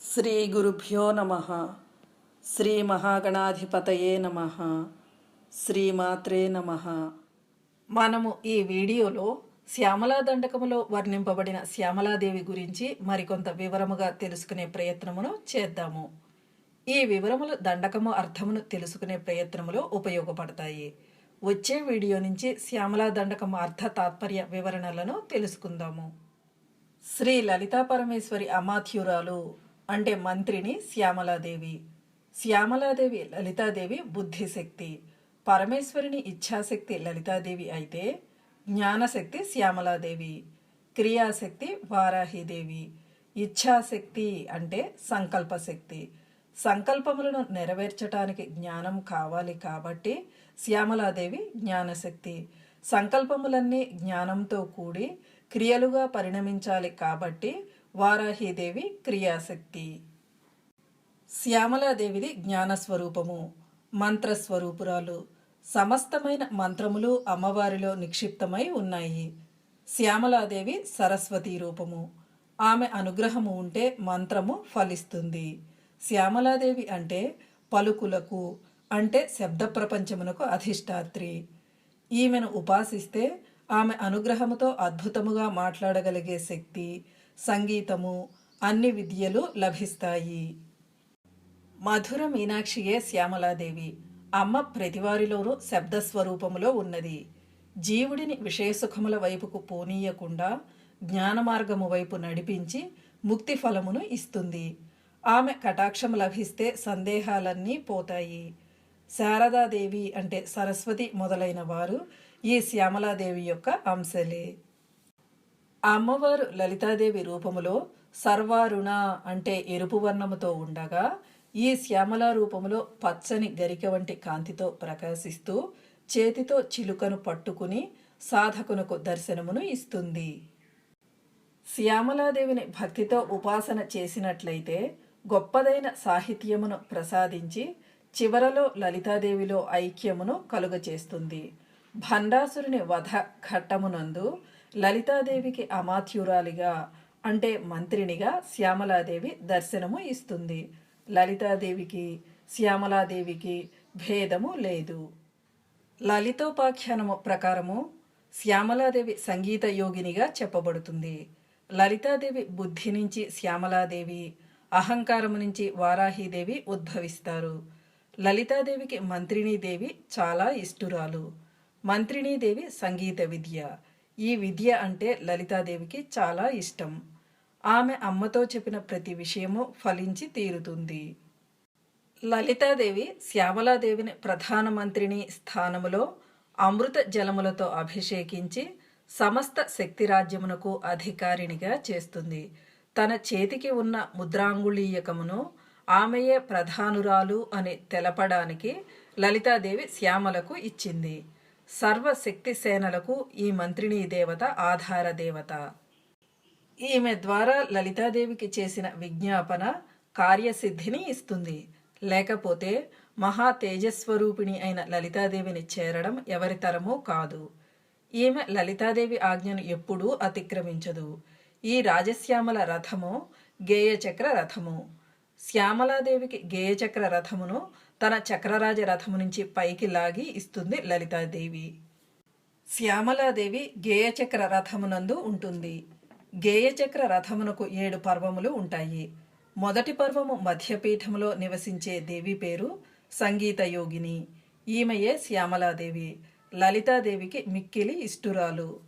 శ్రీ గురుభ్యో నమ. శ్రీ మహాగణాధిపతయే నమ. శ్రీమాత్రే నమ. మనము ఈ వీడియోలో శ్యామలా దండకములో వర్ణింపబడిన శ్యామలాదేవి గురించి మరికొంత వివరముగా తెలుసుకునే ప్రయత్నమును చేద్దాము. ఈ వివరములు దండకము అర్థమును తెలుసుకునే ప్రయత్నములో ఉపయోగపడతాయి. వచ్చే వీడియో నుంచి శ్యామలా దండకము అర్థ తాత్పర్య వివరణలను తెలుసుకుందాము. శ్రీ లలితా పరమేశ్వరి అమాత్యురాలు. అంటే మంత్రిని శ్యామలాదేవి. శ్యామలాదేవి లలితాదేవి బుద్ధిశక్తి. పరమేశ్వరిని ఇచ్ఛాశక్తి లలితాదేవి అయితే జ్ఞానశక్తి శ్యామలాదేవి. క్రియాశక్తి వారాహిదేవి. ఇచ్ఛాశక్తి అంటే సంకల్పశక్తి. సంకల్పములను నెరవేర్చటానికి జ్ఞానం కావాలి కాబట్టి శ్యామలాదేవి జ్ఞానశక్తి. సంకల్పములన్నీ జ్ఞానంతో కూడి క్రియలుగా పరిణమించాలి కాబట్టి వారాహిదేవి క్రియాశక్తి. శ్యామలాదేవిది జ్ఞానస్వరూపము మంత్రస్వరూపురాలు. సమస్తమైన మంత్రములు అమ్మవారిలో నిక్షిప్తమై ఉన్నాయి. శ్యామలాదేవి సరస్వతి రూపము. ఆమె అనుగ్రహము ఉంటే మంత్రము ఫలిస్తుంది. శ్యామలాదేవి అంటే పలుకులకు అంటే శబ్ద ప్రపంచమునకు అధిష్టాత్రి. ఈమెను ఉపాసిస్తే ఆమె అనుగ్రహముతో అద్భుతముగా మాట్లాడగలిగే శక్తి సంగీతము అన్ని విద్యలు లభిస్తాయి. మధుర మీనాక్షియే శ్యామలాదేవి. అమ్మ ప్రతివారిలోనూ శబ్దస్వరూపములో ఉన్నది. జీవుడిని విషయసుఖముల వైపుకు పోనీయకుండా జ్ఞానమార్గము వైపు నడిపించి ముక్తి ఫలమును ఇస్తుంది. ఆమె కటాక్షము లభిస్తే సందేహాలన్నీ పోతాయి. శారదాదేవి అంటే సరస్వతి మొదలైన వారు ఈ శ్యామలాదేవి యొక్క అంశలే. అమ్మవారు లలితాదేవి రూపములో సర్వారుణ అంటే ఎరుపు వర్ణముతో ఉండగా ఈ శ్యామల రూపములో పచ్చని గరిక వంటి కాంతితో ప్రకాశిస్తూ చేతితో చిలుకను పట్టుకుని సాధకునకు దర్శనమును ఇస్తుంది. శ్యామలాదేవిని భక్తితో ఉపాసన చేసినట్లయితే గొప్పదైన సాహిత్యమును ప్రసాదించి చివరలో లలితాదేవిలో ఐక్యమును కలుగచేస్తుంది. భండాసురుని వధ ఘట్టమునందు లలితాదేవికి అమాత్యురాలిగా అంటే మంత్రినిగా శ్యామలాదేవి దర్శనము ఇస్తుంది. లలితాదేవికి శ్యామలాదేవికి భేదము లేదు. లలితోపాఖ్యానము ప్రకారము శ్యామలాదేవి సంగీత యోగినిగా చెప్పబడుతుంది. లలితాదేవి బుద్ధి నుంచి శ్యామలాదేవి అహంకారము నుంచి వారాహీదేవి ఉద్భవిస్తారు. లలితాదేవికి మంత్రిణీదేవి చాలా ఇష్టురాలు. మంత్రిణీదేవి సంగీత విద్య. ఈ విద్య అంటే లలితాదేవికి చాలా ఇష్టం. ఆమె అమ్మతో చెప్పిన ప్రతి విషయము ఫలించి తీరుతుంది. లలితాదేవి శ్యామలాదేవిని ప్రధానమంత్రిని స్థానములో అమృత జలములతో అభిషేకించి సమస్త శక్తి రాజ్యమునకు అధికారినిగా చేస్తుంది. తన చేతికి ఉన్న ముద్రాంగుళీయకమును ఆమెయే ప్రధానురాలు అని తెలపడానికి లలితాదేవి శ్యామలకు ఇచ్చింది. సర్వశక్తి సేనలకు ఈ మంత్రిణీ దేవత ఆధార దేవత. ఈమె ద్వారా లలితాదేవికి చేసిన విజ్ఞాపన కార్యసిద్ధిని ఇస్తుంది. లేకపోతే మహా తేజస్వరూపిణి అయిన లలితాదేవిని చేరడం ఎవరి తరమూ కాదు. ఈమె లలితాదేవి ఆజ్ఞను ఎప్పుడూ అతిక్రమించదు. ఈ రాజశ్యామల రథము గేయచక్ర రథము. శ్యామలాదేవికి గేయచక్ర రథమును తన చక్రరాజ రథము నుంచి పైకి లాగి ఇస్తుంది లలితాదేవి. శ్యామలాదేవి గేయచక్ర రథమునందు ఉంటుంది. గేయచక్ర రథమునకు ఏడు పర్వములు ఉంటాయి. మొదటి పర్వము మధ్యపీఠములో నివసించే దేవి పేరు సంగీత యోగిని. ఈమెయే శ్యామలాదేవి. లలితాదేవికి మిక్కిలి ఇష్టురాలు.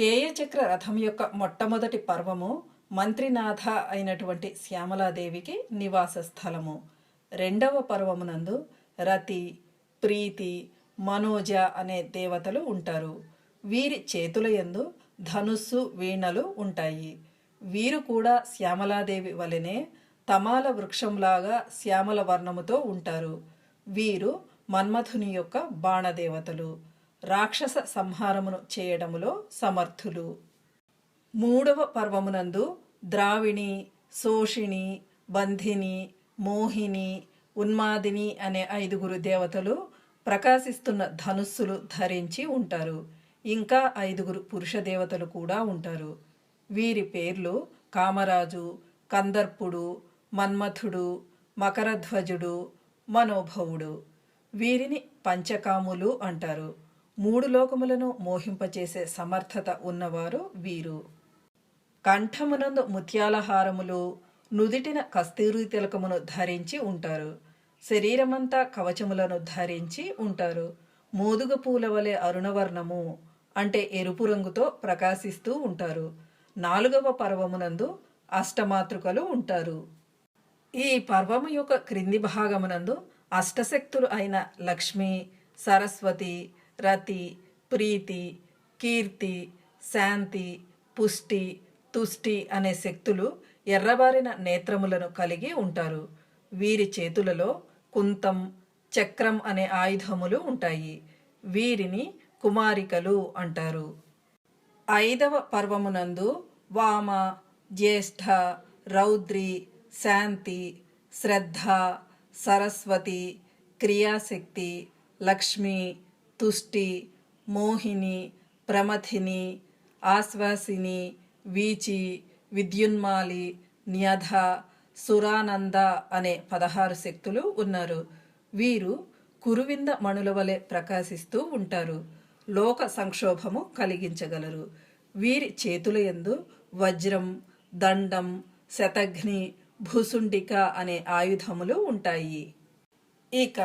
గేయచక్ర రథం యొక్క మొట్టమొదటి పర్వము మంత్రినాథ అయినటువంటి శ్యామలాదేవికి నివాస స్థలము రెండవ పర్వమునందు రతి ప్రీతి మనోజ అనే దేవతలు ఉంటారు. వీరి చేతుల యందు ధనుస్సు వీణలు ఉంటాయి. వీరు కూడా శ్యామలాదేవి వలెనే తమాల వృక్షంలాగా శ్యామల వర్ణముతో ఉంటారు. వీరు మన్మథుని యొక్క బాణదేవతలు. రాక్షస సంహారమును చేయడములో సమర్థులు. మూడవ పర్వమునందు ద్రావిణి శోషిణి బంధిని మోహిని ఉన్మాదిని అనే ఐదుగురు దేవతలు ప్రకాశిస్తున్న ధనుస్సులు ధరించి ఉంటారు. ఇంకా ఐదుగురు పురుష దేవతలు కూడా ఉంటారు. వీరి పేర్లు కామరాజు కందర్పుడు మన్మథుడు మకరధ్వజుడు మనోభవుడు. వీరిని పంచకాములు అంటారు. మూడు లోకములను మోహింపచేసే సమర్థత ఉన్నవారు వీరు. కంఠమునందు ముత్యాల హారములు నుదిటిన కస్తూరి తిలకమును ధరించి ఉంటారు. శరీరమంతా కవచములను ధరించి ఉంటారు. మోదుగ పూల వలె అరుణవర్ణము అంటే ఎరుపు రంగుతో ప్రకాశిస్తూ ఉంటారు. నాలుగవ పర్వమునందు అష్టమాతృకలు ఉంటారు. ఈ పర్వము యొక్క క్రింది భాగమునందు అష్టశక్తులు అయిన లక్ష్మి సరస్వతి రతి ప్రీతి కీర్తి శాంతి పుష్టి తుష్టి అనే శక్తులు ఎర్రబారిన నేత్రములను కలిగి ఉంటారు. వీరి చేతులలో కుంతం చక్రం అనే ఆయుధములు ఉంటాయి. వీరిని కుమారికలు అంటారు. ఐదవ పర్వమునందు వామ జ్యేష్ఠ రౌద్రి శాంతి శ్రద్ధ సరస్వతి క్రియాశక్తి లక్ష్మి తుష్టి మోహిని ప్రమథిని ఆశ్వాసిని వీచి విద్యున్మాలి న్యధ సురానంద అనే పదహారు శక్తులు ఉన్నారు. వీరు కురువింద మణుల వలె ప్రకాశిస్తూ ఉంటారు. లోక సంక్షోభము కలిగించగలరు. వీరి చేతుల యందు వజ్రం దండం శతఘ్ని భూసుండిక అనే ఆయుధములు ఉంటాయి. ఇక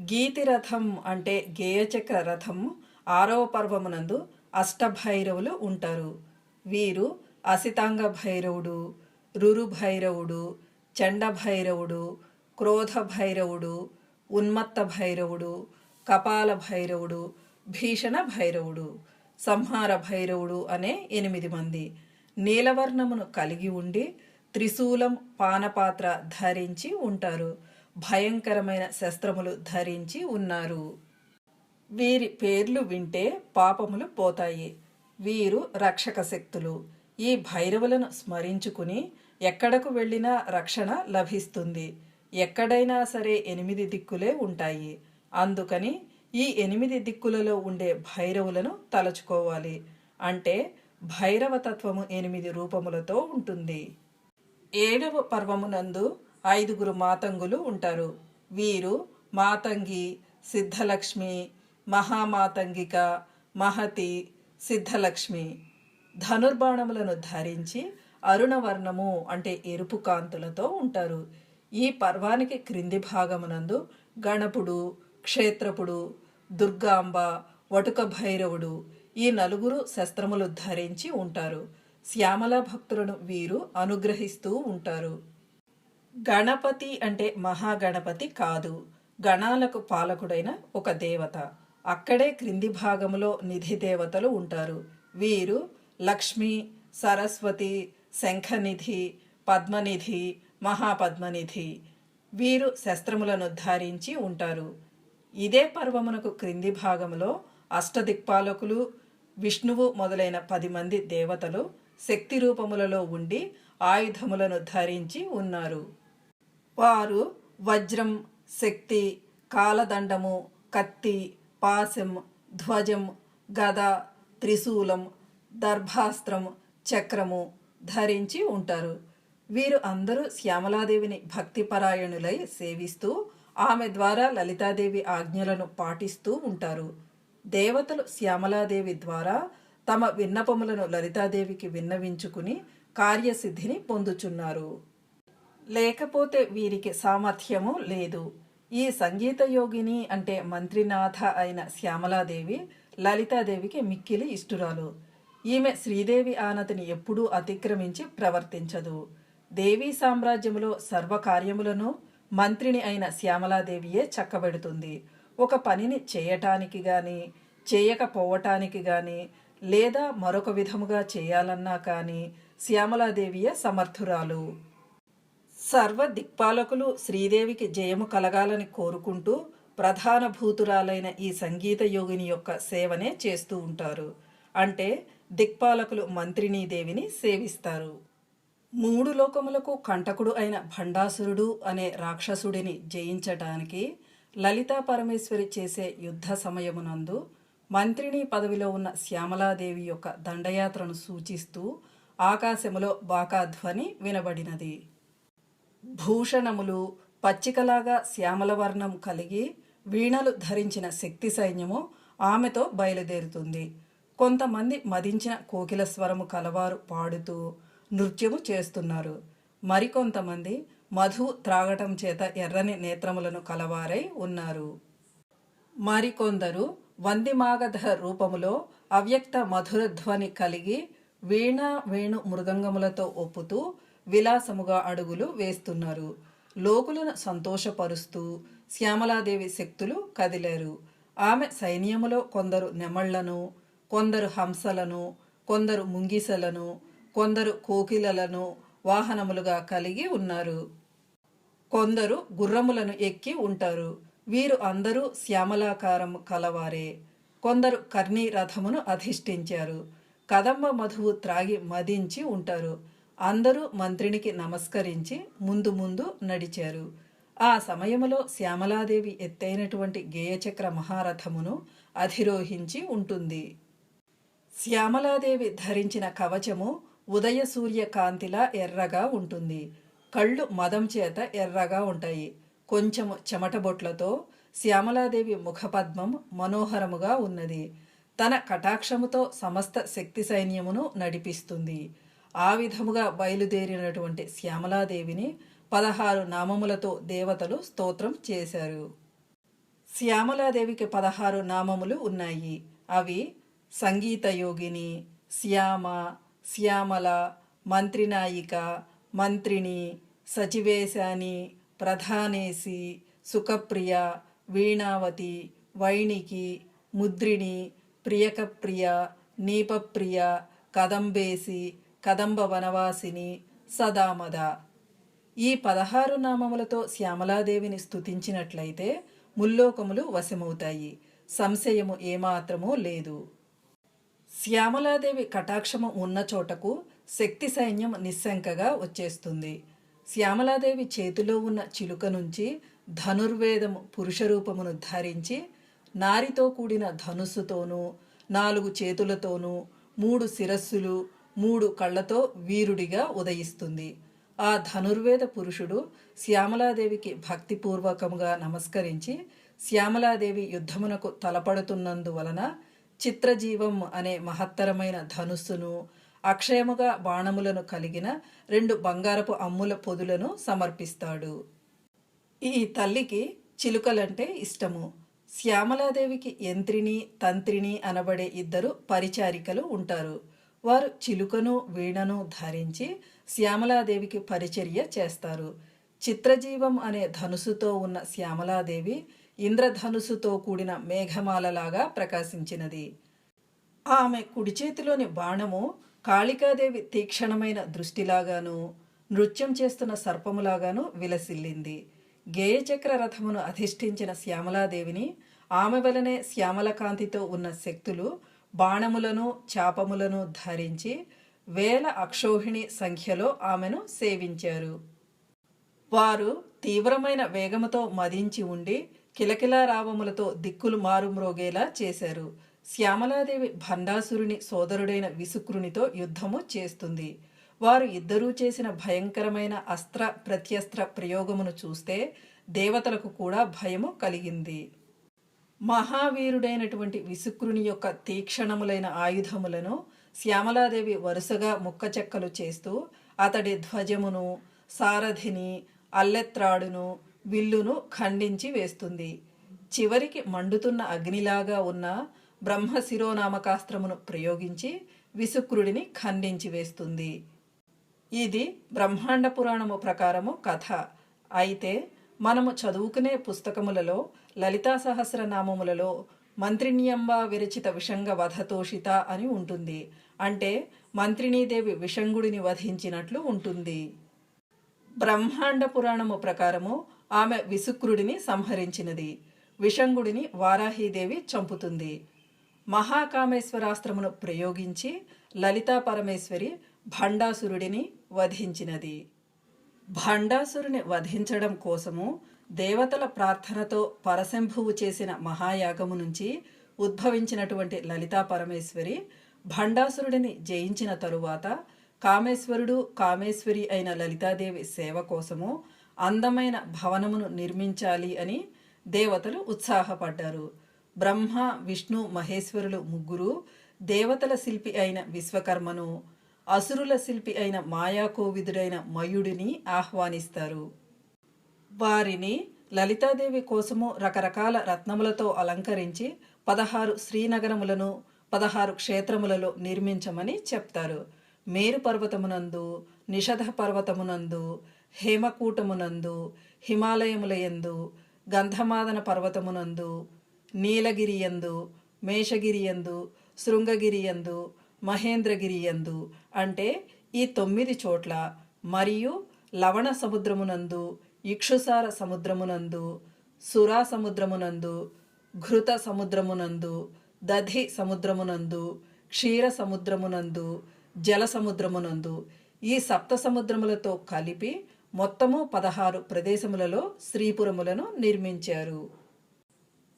గీతిరథం అంటే గేయచక్ర రథం ఆరవ పర్వమునందు అష్టభైరవులు ఉంటారు. వీరు అసితాంగ భైరవుడు రురు భైరవుడు చండ భైరవుడు క్రోధ భైరవుడు ఉన్మత్త భైరవుడు కపాల భైరవుడు భీషణ భైరవుడు సంహార భైరవుడు అనే ఎనిమిది మంది. నీలవర్ణమును కలిగి ఉండి త్రిశూలం పానపాత్ర ధరించి ఉంటారు. భయంకరమైన శస్త్రములు ధరించి ఉన్నారు. వీరి పేర్లు వింటే పాపములు పోతాయి. వీరు రక్షక శక్తులు ఈ భైరవులను స్మరించుకుని ఎక్కడకు వెళ్ళినా రక్షణ లభిస్తుంది. ఎక్కడైనా సరే ఎనిమిది దిక్కులే ఉంటాయి. అందుకని ఈ ఎనిమిది దిక్కులలో ఉండే భైరవులను తలచుకోవాలి. అంటే భైరవ తత్వము ఎనిమిది రూపములతో ఉంటుంది. ఏడవ పర్వమునందు ఐదుగురు మాతంగులు ఉంటారు. వీరు మాతంగి సిద్ధలక్ష్మి మహామాతంగిక మహతి సిద్ధలక్ష్మి. ధనుర్బాణములను ధరించి అరుణవర్ణము అంటే ఎరుపు కాంతులతో ఉంటారు. ఈ పర్వానికి క్రింది భాగమునందు గణపుడు క్షేత్రపుడు దుర్గాంబ వటుక భైరవుడు ఈ నలుగురు శస్త్రములు ధరించి ఉంటారు. శ్యామల భక్తులను వీరు అనుగ్రహిస్తూ ఉంటారు. గణపతి అంటే మహాగణపతి కాదు. గణాలకు పాలకుడైన ఒక దేవత. అక్కడే క్రింది భాగములో నిధి దేవతలు ఉంటారు. వీరు లక్ష్మి సరస్వతి శంఖనిధి పద్మనిధి మహాపద్మనిధి వీరు శస్త్రములను ధరించి ఉంటారు. ఇదే పర్వమునకు క్రింది భాగములో అష్టదిక్పాలకులు విష్ణువు మొదలైన పది మంది దేవతలు శక్తి రూపములలో ఉండి ఆయుధములను ధరించి ఉన్నారు. వారు వజ్రం శక్తి కాలదండము కత్తి పాశం ధ్వజం గద త్రిశూలం దర్భాస్త్రం చక్రము ధరించి ఉంటారు. వీరు అందరూ శ్యామలాదేవిని భక్తిపరాయణులై సేవిస్తూ ఆమె ద్వారా లలితాదేవి ఆజ్ఞలను పాటిస్తూ ఉంటారు. దేవతలు శ్యామలాదేవి ద్వారా తమ విన్నపములను లలితాదేవికి విన్నవించుకుని కార్యసిద్ధిని పొందుచున్నారు. లేకపోతే వీరికి సామర్థ్యము లేదు. ఈ సంగీత యోగిని అంటే మంత్రినాథ అయిన శ్యామలాదేవి లలితాదేవికి మిక్కిలి ఇష్టురాలు. ఈమె శ్రీదేవి ఆనతిని ఎప్పుడూ అతిక్రమించి ప్రవర్తించదు. దేవీ సామ్రాజ్యములో సర్వకార్యములను మంత్రిని అయిన శ్యామలాదేవియే చక్కబెడుతుంది. ఒక పనిని చేయటానికి గాని చేయకపోవటానికి గాని లేదా మరొక విధముగా చేయాలన్నా కానీ శ్యామలాదేవియే సమర్థురాలు. సర్వ దిక్పాలకులు శ్రీదేవికి జయము కలగాలని కోరుకుంటూ ప్రధాన భూతురాలైన ఈ సంగీత యోగిని యొక్క సేవనే చేస్తూ ఉంటారు. అంటే దిక్పాలకులు మంత్రినీ దేవిని సేవిస్తారు. మూడు లోకములకు కంటకుడు అయిన భండాసురుడు అనే రాక్షసుడిని జయించటానికి లలితా పరమేశ్వరి చేసే యుద్ధ సమయమునందు మంత్రిని పదవిలో ఉన్న శ్యామలాదేవి యొక్క దండయాత్రను సూచిస్తూ ఆకాశములో బాకాధ్వని వినబడినది. భూషణములు పచ్చికలాగా శ్యామలవర్ణం కలిగి వీణలు ధరించిన శక్తి సైన్యము ఆమెతో బయలుదేరుతుంది. కొంతమంది మదించిన కోకిల స్వరము కలవారు పాడుతూ నృత్యము చేస్తున్నారు. మరికొంతమంది మధు త్రాగటం చేత ఎర్రని నేత్రములను కలవారై ఉన్నారు. మరికొందరు వందిమాగధ రూపములో అవ్యక్త మధురధ్వని కలిగి వీణ వేణు మృదంగములతో ఒప్పుతూ విలాసముగా అడుగులు వేస్తున్నారు. లోకులను సంతోషపరుస్తూ శ్యామలాదేవి శక్తులు కదిలారు. ఆమె సైన్యములో కొందరు నెమళ్ళను కొందరు హంసలను కొందరు ముంగిసలను కొందరు కోకిలలను వాహనములుగా కలిగి ఉన్నారు. కొందరు గుర్రములను ఎక్కి ఉంటారు. వీరు అందరూ శ్యామలాకారం కలవారే. కొందరు కర్ణీ రథమును అధిష్ఠించారు. కదంబ మధువు త్రాగి మదించి ఉంటారు. అందరూ మంత్రినికి నమస్కరించి ముందు ముందు నడిచారు. ఆ సమయములో శ్యామలాదేవి ఎత్తైనటువంటి గేయచక్ర మహారథమును అధిరోహించి ఉంటుంది. శ్యామలాదేవి ధరించిన కవచము ఉదయ సూర్య కాంతిలా ఎర్రగా ఉంటుంది. కళ్ళు మదం చేత ఎర్రగా ఉంటాయి. కొంచెము చెమటబొట్లతో శ్యామలాదేవి ముఖపద్మం మనోహరముగా ఉన్నది. తన కటాక్షముతో సమస్త శక్తి సైన్యమును నడిపిస్తుంది. ఆ విధముగా బయలుదేరినటువంటి శ్యామలాదేవిని పదహారు నామములతో దేవతలు స్తోత్రం చేశారు. శ్యామలాదేవికి పదహారు నామములు ఉన్నాయి. అవి సంగీతయోగిని శ్యామ శ్యామల మంత్రినాయిక మంత్రిని సచివేశాని ప్రధానేసి సుఖప్రియ వీణావతి వైణికి ముద్రిణి ప్రియకప్రియ నీపప్రియ కదంబేసి కదంబ వనవాసిని సదామద. ఈ పదహారు నామములతో శ్యామలాదేవిని స్థుతించినట్లయితే ముల్లోకములు వశమవుతాయి. సంశయము ఏమాత్రమూ లేదు. శ్యామలాదేవి కటాక్షము ఉన్న చోటకు శక్తి సైన్యం నిస్శంకగా వచ్చేస్తుంది. శ్యామలాదేవి చేతిలో ఉన్న చిలుక నుంచి ధనుర్వేదము పురుష రూపమును ధరించి నారితో కూడిన ధనుస్సుతోనూ నాలుగు చేతులతోనూ మూడు శిరస్సులు మూడు కళ్ళతో వీరుడిగా ఉదయిస్తుంది. ఆ ధనుర్వేద పురుషుడు శ్యామలాదేవికి భక్తిపూర్వకముగా నమస్కరించి శ్యామలాదేవి యుద్ధమునకు తలపడుతున్నందువలన చిత్రజీవం అనే మహత్తరమైన ధనుస్సును అక్షయముగా బాణములను కలిగిన రెండు బంగారపు అమ్ముల పొదులను సమర్పిస్తాడు. ఈ తల్లికి చిలుకలంటే ఇష్టము. శ్యామలాదేవికి యంత్రిని తంత్రిని అనబడే ఇద్దరు పరిచారికలు ఉంటారు. వారు చిలుకను వీణను ధరించి శ్యామలాదేవికి పరిచర్య చేస్తారు. చిత్రజీవం అనే ధనుసుతో ఉన్న శ్యామలాదేవి ఇంద్రధనుసుతో కూడిన మేఘమాలలాగా ప్రకాశించినది. ఆమె కుడి చేతిలోని బాణము కాళికాదేవి తీక్షణమైన దృష్టిలాగాను నృత్యం చేస్తున్న సర్పములాగాను విలసిల్లింది. గేయచక్ర రథమును అధిష్ఠించిన శ్యామలాదేవిని ఆమె వలనే శ్యామలకాంతితో ఉన్న శక్తులు బాణములను చాపములను ధరించి వేల అక్షోహిణి సంఖ్యలో ఆమెను సేవించారు. వారు తీవ్రమైన వేగముతో మదించి ఉండి కిలకిలా రావములతో దిక్కులు మారుమ్రోగేలా చేశారు. శ్యామలాదేవి భండాసురుని సోదరుడైన విసుక్రునితో యుద్ధము చేస్తుంది. వారు ఇద్దరూ చేసిన భయంకరమైన అస్త్ర ప్రత్యస్త్ర ప్రయోగమును చూస్తే దేవతలకు కూడా భయము కలిగింది. మహావీరుడైనటువంటి విసుక్రుని యొక్క తీక్షణములైన ఆయుధములను శ్యామలాదేవి వరుసగా ముక్కచెక్కలు చేస్తూ అతడి ధ్వజమును సారథిని అల్లెత్రాడును విల్లును ఖండించి వేస్తుంది. చివరికి మండుతున్న అగ్నిలాగా ఉన్న బ్రహ్మశిరోనామకాస్త్రమును ప్రయోగించి విసుక్రుడిని ఖండించి వేస్తుంది. ఇది బ్రహ్మాండ పురాణము ప్రకారము కథ. అయితే మనము చదువుకునే పుస్తకములలో లలితా సహస్రనామములలో మంత్రిణ్యంబ విరచిత విషంగ వధతోషిత అని ఉంటుంది. అంటే మంత్రిణీదేవి విషంగుడిని వధించినట్లు ఉంటుంది. బ్రహ్మాండ పురాణము ప్రకారము ఆమె విసుక్రుడిని సంహరించినది. విషంగుడిని వారాహీదేవి చంపుతుంది. మహాకామేశ్వరాస్త్రమును ప్రయోగించి లలితా పరమేశ్వరి భండాసురుడిని వధించినది. భండాసురుని వధించడం కోసము దేవతల ప్రార్థనతో పరశంభువు చేసిన మహాయాగము నుంచి ఉద్భవించినటువంటి లలితా పరమేశ్వరి భండాసురుడిని జయించిన తరువాత కామేశ్వరుడు కామేశ్వరి అయిన లలితాదేవి సేవ కోసము అందమైన భవనమును నిర్మించాలి అని దేవతలు ఉత్సాహపడ్డారు. బ్రహ్మ విష్ణు మహేశ్వరులు ముగ్గురు దేవతల శిల్పి అయిన విశ్వకర్మను అసురుల శిల్పి అయిన మాయాకోవిదుడైన మయుడిని ఆహ్వానిస్తారు. వారిని లలితాదేవి కోసము రకరకాల రత్నములతో అలంకరించి పదహారు శ్రీనగరములను పదహారు క్షేత్రములలో నిర్మించమని చెప్తారు. మేరు పర్వతమునందు నిషధ పర్వతమునందు హేమకూటమునందు హిమాలయములయందు గంధమాదన పర్వతమునందు నీలగిరియందు మేషగిరియందు శృంగగిరియందు మహేంద్రగిరియందు అంటే ఈ తొమ్మిది చోట్ల మరియు లవణ సముద్రమునందు ఇక్షుసార సముద్రమునందు సురా సముద్రమునందు ఘృత సముద్రమునందు దధి సముద్రమునందు క్షీర సముద్రమునందు జల సముద్రమునందు ఈ సప్త సముద్రములతో కలిపి మొత్తము పదహారు ప్రదేశములలో శ్రీపురములను నిర్మించారు.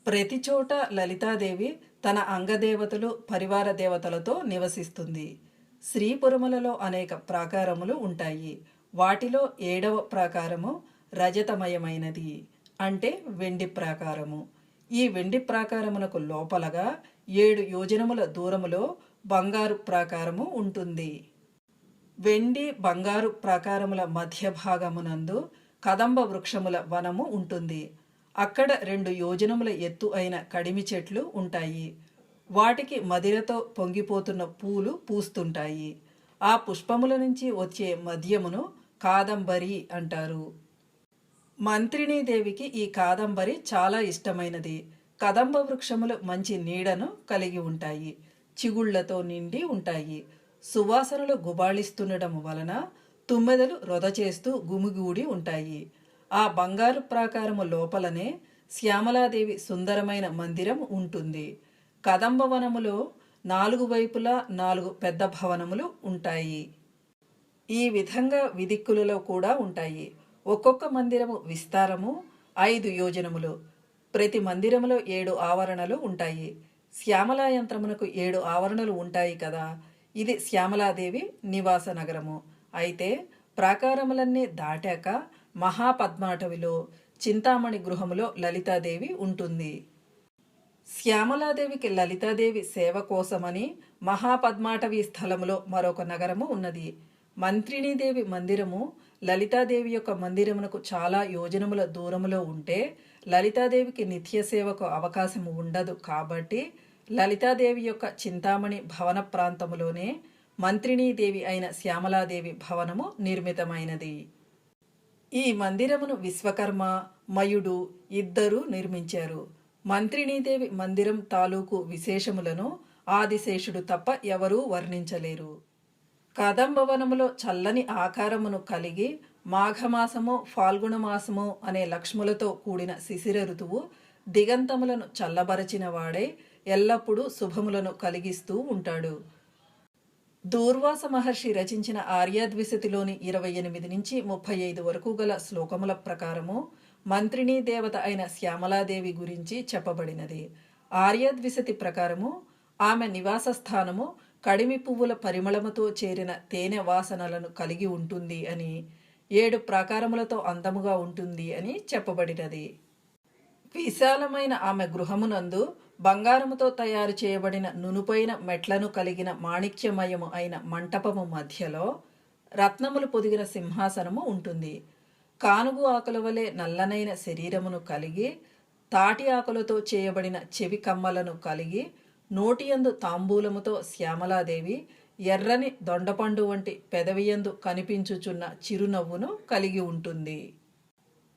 ప్రతి చోట లలితాదేవి తన అంగదేవతలు పరివార దేవతలతో నివసిస్తుంది. శ్రీపురములలో అనేక ప్రాకారములు ఉంటాయి. వాటిలో ఏడవ ప్రాకారము రజతమయమైనది అంటే వెండి ప్రాకారము. ఈ వెండి ప్రాకారమునకు లోపలగా ఏడు యోజనముల దూరములో బంగారు ప్రాకారము ఉంటుంది. వెండి బంగారు ప్రాకారముల మధ్య భాగమునందు కదంబ వృక్షముల వనము ఉంటుంది. అక్కడ రెండు యోజనముల ఎత్తు అయిన కడిమి చెట్లు ఉంటాయి. వాటికి మదిరతో పొంగిపోతున్న పూలు పూస్తుంటాయి. ఆ పుష్పముల నుంచి వచ్చే మద్యమును కాదంబరి అంటారు. మంత్రిణీదేవికి ఈ కాదంబరి చాలా ఇష్టమైనది. కదంబ వృక్షములు మంచి నీడను కలిగి ఉంటాయి. చిగుళ్ళతో నిండి ఉంటాయి. సువాసనలు గుబాళిస్తుండటం వలన తుమ్మెదలు రొద చేస్తూ గుమిగూడి ఉంటాయి. ఆ బంగారు ప్రాకారము లోపలనే శ్యామలాదేవి సుందరమైన మందిరం ఉంటుంది. కదంబవనములో నాలుగు వైపులా నాలుగు పెద్ద భవనములు ఉంటాయి. ఈ విధంగా విదిక్కులలో కూడా ఉంటాయి. ఒక్కొక్క మందిరము విస్తారము ఐదు యోజనములు. ప్రతి మందిరములో ఏడు ఆవరణలు ఉంటాయి. శ్యామలా యంత్రమునకు ఏడు ఆవరణలు ఉంటాయి కదా. ఇది శ్యామలాదేవి నివాస నగరము. అయితే ప్రాకారములన్నీ దాటాక మహాపద్మాటవిలో చింతామణి గృహములో లలితాదేవి ఉంటుంది. శ్యామలాదేవికి లలితాదేవి సేవ కోసమని మహాపద్మాటవి స్థలములో మరొక నగరము ఉన్నది. మంత్రిణీదేవి మందిరము లలితాదేవి యొక్క మందిరమునకు చాలా యోజనముల దూరములో ఉంటే లలితాదేవికి నిత్య సేవకు అవకాశం ఉండదు కాబట్టి లలితాదేవి యొక్క చింతామణి భవన ప్రాంతములోనే మంత్రిణీదేవి అయిన శ్యామలాదేవి భవనము నిర్మితమైనది. ఈ మందిరమును విశ్వకర్మ మయుడు ఇద్దరూ నిర్మించారు. మంత్రిణీదేవి మందిరం తాలూకు విశేషములను ఆదిశేషుడు తప్ప ఎవరూ వర్ణించలేరు. కదంబవనములో చల్లని ఆకారమును కలిగి మాఘమాసము ఫాల్గుణమాసము అనే లక్ష్ములతో కూడిన శిశిర ఋతువు దిగంతములను చల్లబరచిన వాడే ఎల్లప్పుడూ శుభములను కలిగిస్తూ ఉంటాడు. దూర్వాస మహర్షి రచించిన ఆర్యాద్విశతిలోని ఇరవై ఎనిమిది నుంచి ముప్పై ఐదు వరకు గల శ్లోకముల ప్రకారము మంత్రిణీ దేవత అయిన శ్యామలాదేవి గురించి చెప్పబడినది. ఆర్యాద్విశతి ప్రకారము ఆమె నివాస స్థానము కడిమి పువ్వుల పరిమళముతో చేరిన తేనె వాసనలను కలిగి ఉంటుంది అని ఏడు ప్రాకారములతో అందముగా ఉంటుంది అని చెప్పబడినది. విశాలమైన ఆమె గృహమునందు బంగారముతో తయారు చేయబడిన నునుపైన మెట్లను కలిగిన మాణిక్యమయము అయిన మంటపము మధ్యలో రత్నములు పొదిగిన సింహాసనము ఉంటుంది. కానుగు ఆకుల వలె నల్లనైన శరీరమును కలిగి తాటి ఆకులతో చేయబడిన చెవి కమ్మలను కలిగి నోటియందు తాంబూలముతో శ్యామలాదేవి ఎర్రని దొండపండు వంటి పెదవియందు కనిపించుచున్న చిరునవ్వును కలిగి ఉంటుంది.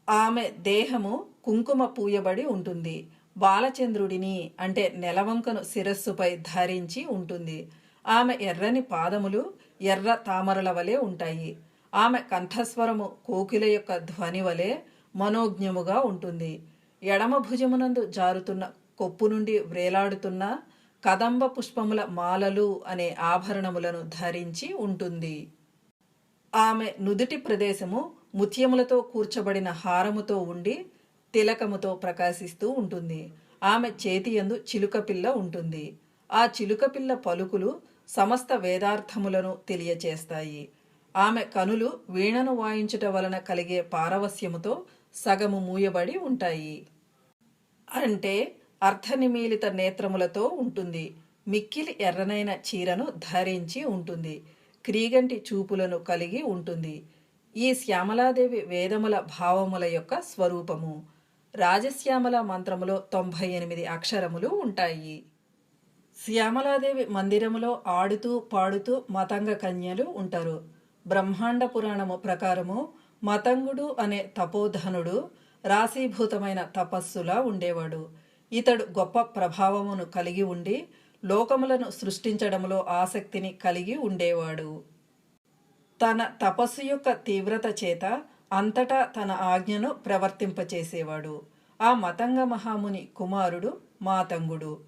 ఆమె దేహము కుంకుమ పూయబడి ఉంటుంది. బాలచంద్రుడిని అంటే నెలవంకను శిరస్సుపై ధరించి ఉంటుంది. ఆమె ఎర్రని పాదములు ఎర్ర తామరల వలె ఉంటాయి. ఆమె కంఠస్వరము కోకిల యొక్క ధ్వని వలె మనోజ్ఞముగా ఉంటుంది. ఎడమ భుజమునందు జారుతున్న కొప్పు నుండి వ్రేలాడుతున్న కదంబ పుష్పముల మాలలు అనే ఆభరణములను ధరించి ఉంటుంది. ఆమె నుదుటి ప్రదేశము ముత్యములతో కూర్చబడిన హారముతో ఉండి తిలకముతో ప్రకాశిస్తూ ఉంటుంది. ఆమె చేతి యందు చిలుక పిల్ల ఉంటుంది. ఆ చిలుక పిల్ల పలుకులు సమస్త వేదార్థములను తెలియచేస్తాయి. ఆమె కనులు వీణను వాయించుట వలన కలిగే పారవస్యముతో సగము మూయబడి ఉంటాయి. అంటే అర్ధనిమీలిత నేత్రములతో ఉంటుంది. మిక్కిలి ఎర్రనైన చీరను ధరించి ఉంటుంది. క్రీగంటి చూపులను కలిగి ఉంటుంది. ఈ శ్యామలాదేవి వేదముల భావముల యొక్క స్వరూపము. రాజశ్యామల మంత్రములో తొంభై ఎనిమిది అక్షరములు ఉంటాయి. శ్యామలాదేవి మందిరములో ఆడుతూ పాడుతూ మతంగ కన్యలు ఉంటారు. బ్రహ్మాండ పురాణము ప్రకారము మతంగుడు అనే తపోధనుడు రాశీభూతమైన తపస్సులా ఉండేవాడు. ఇతడు గొప్ప ప్రభావమును కలిగి ఉండి లోకములను సృష్టించడంలో ఆసక్తిని కలిగి ఉండేవాడు. తన తపస్సు యొక్క తీవ్రత చేత అంతటా తన ఆజ్ఞను ప్రవర్తింపచేసేవాడు. ఆ మతంగ మహాముని కుమారుడు మాతంగుడు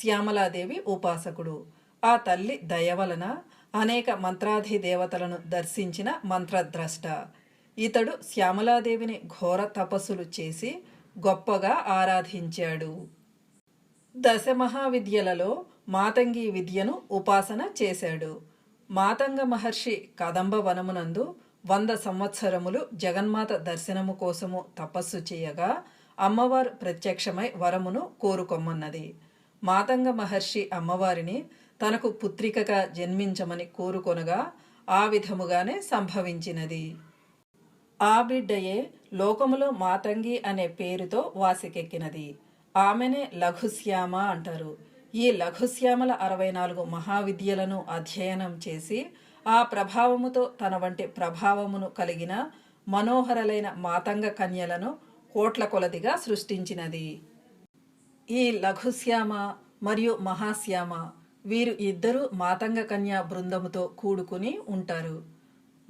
శ్యామలాదేవి ఉపాసకుడు. ఆ తల్లి దయ వలన అనేక మంత్రాధి దేవతలను దర్శించిన మంత్రద్రష్ట. ఇతడు శ్యామలాదేవిని ఘోర తపస్సులు చేసి గొప్పగా ఆరాధించాడు. దశ మహావిద్యలలో మాతంగి విద్యను ఉపాసన చేశాడు. మాతంగ మహర్షి కదంబ వనమునందు వంద సంవత్సరములు జగన్మాత దర్శనము కోసము తపస్సు చేయగా అమ్మవారు ప్రత్యక్షమై వరమును కోరుకొమ్మన్నది. మాతంగ మహర్షి అమ్మవారిని తనకు పుత్రికగా జన్మించమని కోరుకొనగా ఆ విధముగానే సంభవించినది. ఆ బిడ్డయే లోకములో మాతంగి అనే పేరుతో వాసికెక్కినది. ఆమెనే లఘుశ్యామ అంటారు. ఈ లఘుశ్యామల అరవై నాలుగు మహావిద్యలను అధ్యయనం చేసి ఆ ప్రభావముతో తన వంటి ప్రభావమును కలిగిన మనోహరలైన మాతంగ కన్యలను కోట్ల కొలదిగా సృష్టించినది. ఈ లఘుశ్యామ మరియు మహాశ్యామ వీరు ఇద్దరూ మాతంగ కన్యా బృందముతో కూడుకుని ఉంటారు.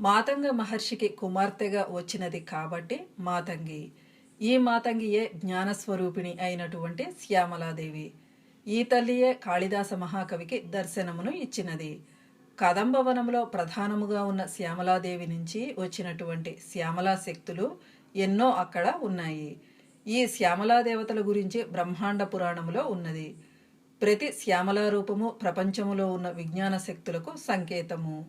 మాతంగ మహర్షికి కుమార్తెగా వచ్చినది కాబట్టి మాతంగి. ఈ మాతంగియే జ్ఞానస్వరూపిణి అయినటువంటి శ్యామలాదేవి. ఈ తల్లియే కాళిదాస మహాకవికి దర్శనమును ఇచ్చినది. కదంబవనంలో ప్రధానముగా ఉన్న శ్యామలాదేవి నుంచి వచ్చినటువంటి శ్యామలా శక్తులు ఎన్నో అక్కడ ఉన్నాయి. ఈ శ్యామలాదేవతల గురించి బ్రహ్మాండ పురాణములో ఉన్నది. ప్రతి శ్యామలా రూపము ప్రపంచములో ఉన్న విజ్ఞాన శక్తులకు సంకేతము.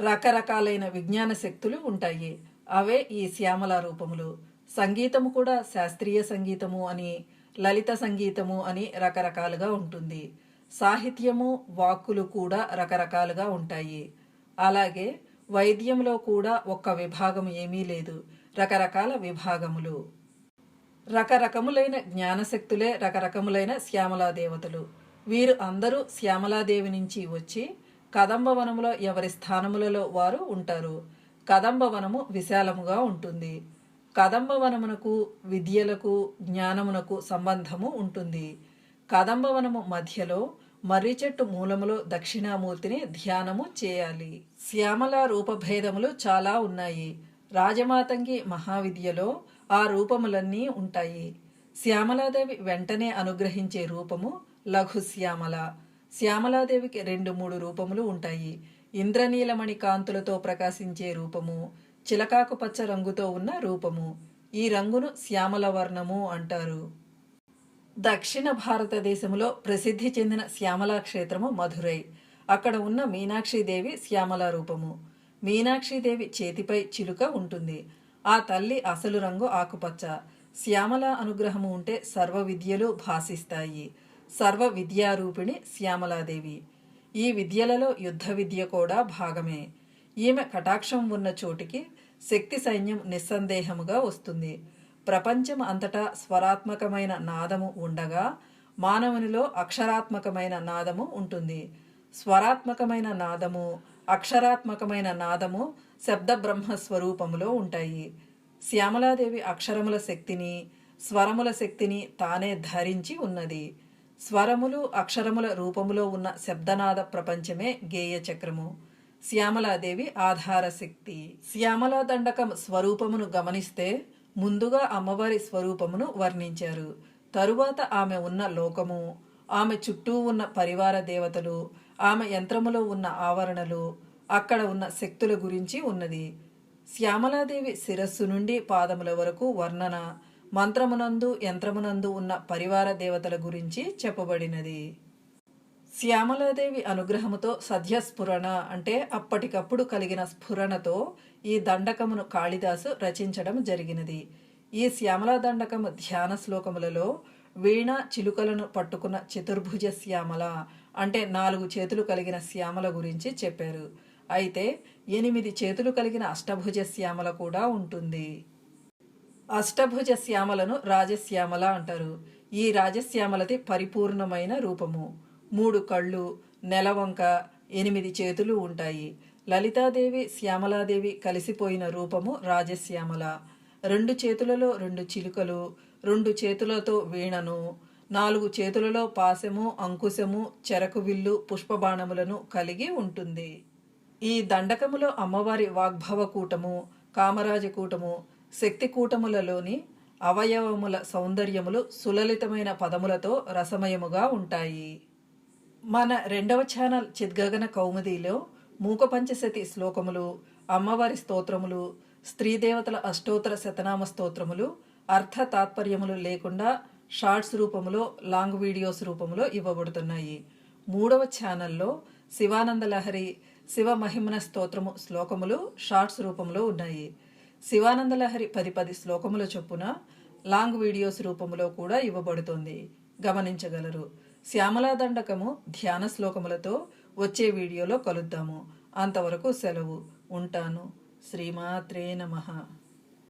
రకరకాలైన విజ్ఞాన శక్తులు ఉంటాయి. అవే ఈ శ్యామల రూపములు. సంగీతము కూడా శాస్త్రీయ సంగీతము అని లలిత సంగీతము అని రకరకాలుగా ఉంటుంది. సాహిత్యము వాక్కులు కూడా రకరకాలుగా ఉంటాయి. అలాగే వైద్యంలో కూడా ఒక్క విభాగం ఏమీ లేదు. రకరకాల విభాగములు. రకరకములైన జ్ఞానశక్తులే రకరకములైన శ్యామలా దేవతలు వీరు అందరూ శ్యామలాదేవి నుంచి వచ్చి కదంబవనములో ఎవరి స్థానములలో వారు ఉంటారు. కదంబవనము విశాలముగా ఉంటుంది. కదంబవనమునకు విద్యలకు జ్ఞానమునకు సంబంధము ఉంటుంది. కదంబవనము మధ్యలో మర్రి చెట్టు మూలములో దక్షిణామూర్తిని ధ్యానము చేయాలి. శ్యామల రూపభేదములు చాలా ఉన్నాయి. రాజమాతంగి మహావిద్యలో ఆ రూపములన్నీ ఉంటాయి. శ్యామలాదేవి వెంటనే అనుగ్రహించే రూపము లఘు శ్యామల. శ్యామలాదేవికి రెండు మూడు రూపములు ఉంటాయి. ఇంద్రనీలమణి కాంతులతో ప్రకాశించే రూపము చిలకాకు పచ్చ రంగుతో ఉన్న రూపము. ఈ రంగును శ్యామల వర్ణము అంటారు. దక్షిణ భారతదేశంలో ప్రసిద్ధి చెందిన శ్యామలా క్షేత్రము మధురై. అక్కడ ఉన్న మీనాక్షిదేవి శ్యామల రూపము. మీనాక్షిదేవి చేతిపై చిలుక ఉంటుంది. ఆ తల్లి అసలు రంగు ఆకుపచ్చ. శ్యామల అనుగ్రహము ఉంటే సర్వ విద్యలు భాసిస్తాయి. సర్వ విద్యారూపిణి శ్యామలాదేవి. ఈ విద్యలలో యుద్ధ విద్య కూడా భాగమే. ఈమె కటాక్షం ఉన్న చోటికి శక్తి సైన్యం నిస్సందేహముగా వస్తుంది. ప్రపంచం అంతటా స్వరాత్మకమైన నాదము ఉండగా మానవునిలో అక్షరాత్మకమైన నాదము ఉంటుంది. స్వరాత్మకమైన నాదము అక్షరాత్మకమైన నాదము శబ్ద బ్రహ్మ స్వరూపములో ఉంటాయి. శ్యామలాదేవి అక్షరముల శక్తిని స్వరముల శక్తిని తానే ధరించి ఉన్నది. స్వరములు అక్షరముల రూపములో ఉన్న శబ్దనాద ప్రపంచమే గేయ చక్రము. శ్యామలాదేవి ఆధార శక్తి. శ్యామలా దండకం స్వరూపమును గమనిస్తే ముందుగా అమ్మవారి స్వరూపమును వర్ణించారు. తరువాత ఆమె ఉన్న లోకము ఆమె చుట్టూ ఉన్న పరివార దేవతలు ఆమె యంత్రములో ఉన్న ఆవరణలు అక్కడ ఉన్న శక్తుల గురించి ఉన్నది. శ్యామలాదేవి శిరస్సు నుండి పాదముల వరకు వర్ణన మంత్రమునందు యంత్రమునందు ఉన్న పరివార దేవతల గురించి చెప్పబడినది. శ్యామలాదేవి అనుగ్రహముతో సద్యస్ఫురణ అంటే అప్పటికప్పుడు కలిగిన స్ఫురణతో ఈ దండకమును కాళిదాసు రచించడం జరిగినది. ఈ శ్యామలా దండకము ధ్యాన శ్లోకములలో వీణ చిలుకలను పట్టుకున్న చతుర్భుజ శ్యామల అంటే నాలుగు చేతులు కలిగిన శ్యామల గురించి చెప్పారు. అయితే ఎనిమిది చేతులు కలిగిన అష్టభుజ శ్యామల కూడా ఉంటుంది. అష్టభుజ శ్యామలను రాజశ్యామల అంటారు. ఈ రాజశ్యామలది పరిపూర్ణమైన రూపము. మూడు కళ్ళు నెలవంక ఎనిమిది చేతులు ఉంటాయి. లలితాదేవి శ్యామలాదేవి కలిసిపోయిన రూపము రాజశ్యామల. రెండు చేతులలో రెండు చిలుకలు రెండు చేతులతో వీణను నాలుగు చేతులలో పాశము అంకుశము చెరకు విల్లు పుష్పబాణములను కలిగి ఉంటుంది. ఈ దండకములో అమ్మవారి వాగ్భవ కూటము కామరాజ కూటము శక్తి కూటములలోని అవయవముల సౌందర్యములు సులలితమైన పదములతో రసమయముగా ఉంటాయి. మన రెండవ ఛానల్ చిద్గగన కౌముదిలో మూక పంచశతి శ్లోకములు అమ్మవారి స్తోత్రములు స్త్రీదేవతల అష్టోత్తర శతనామ స్తోత్రములు అర్థ తాత్పర్యములు లేకుండా షార్ట్స్ రూపములో లాంగ్ వీడియోస్ రూపంలో ఇవ్వబడుతున్నాయి. మూడవ ఛానల్లో శివానంద లహరి శివ మహిమన స్తోత్రము శ్లోకములు షార్ట్స్ రూపంలో ఉన్నాయి. శివానంద లహరి పది పది శ్లోకముల చొప్పున లాంగ్ వీడియోస్ రూపంలో కూడా ఇవ్వబడుతుంది. గమనించగలరు. శ్యామలాదండకము ధ్యాన శ్లోకములతో వచ్చే వీడియోలో కలుద్దాము. అంతవరకు సెలవు. ఉంటాను. శ్రీమాత్రే నమః.